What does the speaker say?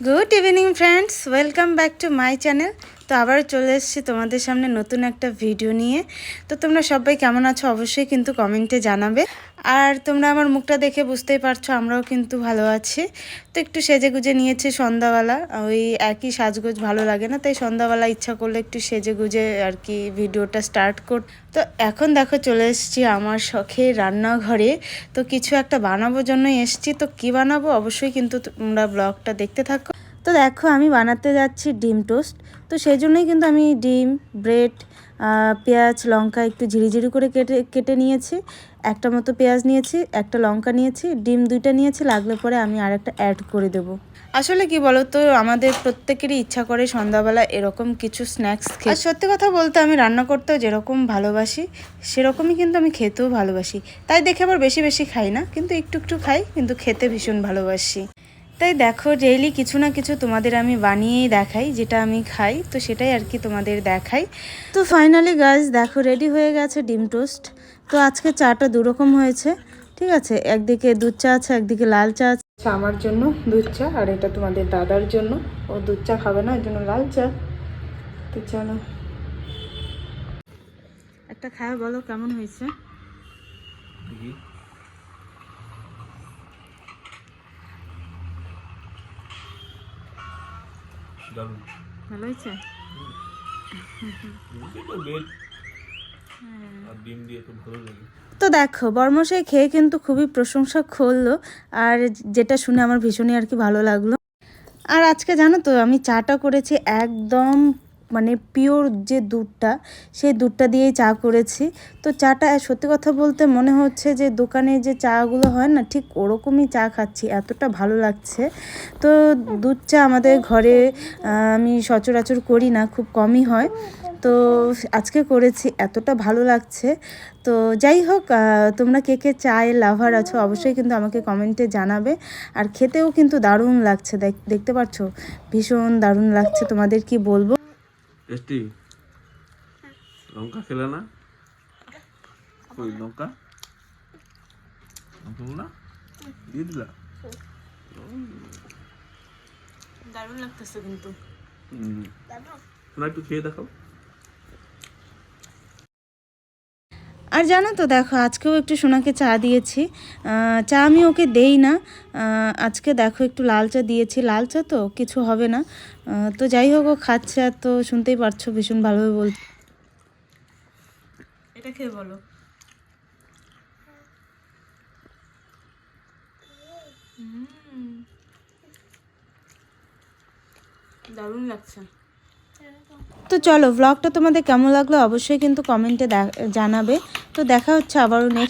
good evening friends welcome back to my channel তো আবার চলে এসেছি তোমাদের সামনে নতুন একটা ভিডিও নিয়ে। তো তোমরা সবাই কেমন আছো অবশ্যই কিন্তু কমেন্টে জানাবে। আর তোমরা আমার মুখটা দেখে বুঝতেই পারছ আমরাও কিন্তু ভালো আছি। তো একটু সেজে গুজে নিয়েছি সন্ধ্যাবেলা, ওই একই সাজগোজ ভালো লাগে না, তাই সন্ধ্যাবেলা ইচ্ছা করলে একটু সেজে গুজে আর কি ভিডিওটা স্টার্ট কর তো এখন দেখো চলে এসেছি আমার শখে রান্নাঘরে। তো কিছু একটা বানাবো জন্যই এসেছি, তো কি বানাবো অবশ্যই কিন্তু তোমরা ব্লগটা দেখতে থাকো। তো দেখো আমি বানাতে যাচ্ছি ডিম টোস্ট। তো সেই জন্যই কিন্তু আমি ডিম ব্রেড পেঁয়াজ লঙ্কা একটু ঝিরিঝিরি করে কেটে কেটে নিয়েছি। একটা মতো পেঁয়াজ নিয়েছি একটা লঙ্কা নিয়েছি ডিম দুইটা নিয়েছি লাগলে পরে আমি আর একটা অ্যাড করে দেব। আসলে কি বলো তো আমাদের প্রত্যেকেরই ইচ্ছা করে সন্ধ্যাবেলা এরকম কিছু স্ন্যাক্স খেয়ে আর সত্যি কথা বলতে আমি রান্না করতেও যেরকম ভালোবাসি সেরকমই কিন্তু আমি খেতেও ভালোবাসি। তাই দেখে আবার বেশি বেশি খাই না কিন্তু একটু একটু খাই কিন্তু খেতে ভীষণ ভালোবাসি। তাই দেখো ডেইলি কিছু না কিছু তোমাদের আমি বানিয়েই দেখাই, যেটা আমি খাই, তো সেটাই আর কি তোমাদের দেখাই। তো ফাইনালি গাছ দেখো রেডি হয়ে গেছে ডিম টোস্ট। তো আজকে চাটা দুরকম হয়েছে, ঠিক আছে? একদিকে দুধ চা আছে, একদিকে লাল চা আছে। আমার জন্য দুধ চা, আর এটা তোমাদের দাদার জন্য। ও দুধ চা খাবে না, এর জন্য লাল চা। তো চলো। একটা খায় বলো কেমন হয়েছে? দারুণ। ভালো হয়েছে? আর ডিম দিয়ে তো ভালো লাগে। তো দেখো বর্মশাই খেয়ে কিন্তু খুবই প্রশংসা করল আর যেটা শুনে আমার ভীষণই আর কি ভালো লাগল। আর আজকে জানো তো আমি চাটা করেছি একদম মানে পিওর যে দুধটা, সেই দুধটা দিয়েই চা করেছি। তো চাটা, সত্যি কথা বলতে মনে হচ্ছে যে দোকানে যে চাগুলো হয় না, ঠিক ওরকমই চা খাচ্ছি, এতটা ভালো লাগছে। তো দুধ চা আমাদের ঘরে আমি সচরাচর করি না, খুব কমই হয়। তো আজকে করেছি, এতটা ভালো লাগছে। তো যাই হোক তোমরা কে কে চায়ের লাভার আছো অবশ্যই কিন্তু আমাকে কমেন্টে জানাবে। আর খেতেও কিন্তু দারুণ লাগছে, দেখ- দেখতে পাচ্ছ ভীষণ দারুণ লাগছে, তোমাদের কি বলব? টেস্টি লঙ্কা খেলে না কই লঙ্কা লঙ্কা না দিয়ে দিলা দারুণ লাগতেছে কিন্তু হুম একটু খেয়ে দেখো আর জানো তো, দেখো, আজকেও একটু সোনাকে চা দিয়েছি। চা আমি ওকে দেই না। আজকে দেখো, একটু লাল চা দিয়েছি। লাল চা তো কিছু হবে না। তো যাই হোক, ও খাচ্ছে আর তো শুনতেই পারছ ভীষণ ভালোভাবে বল এটা খেয়ে বলো। দারুণ লাগছে। তো চলো ব্লগটা তোমাদের কেমন লাগল অবশ্যই কিন্তু কমেন্টে জানাবে। তো দেখা হচ্ছে আবারও নেক্সট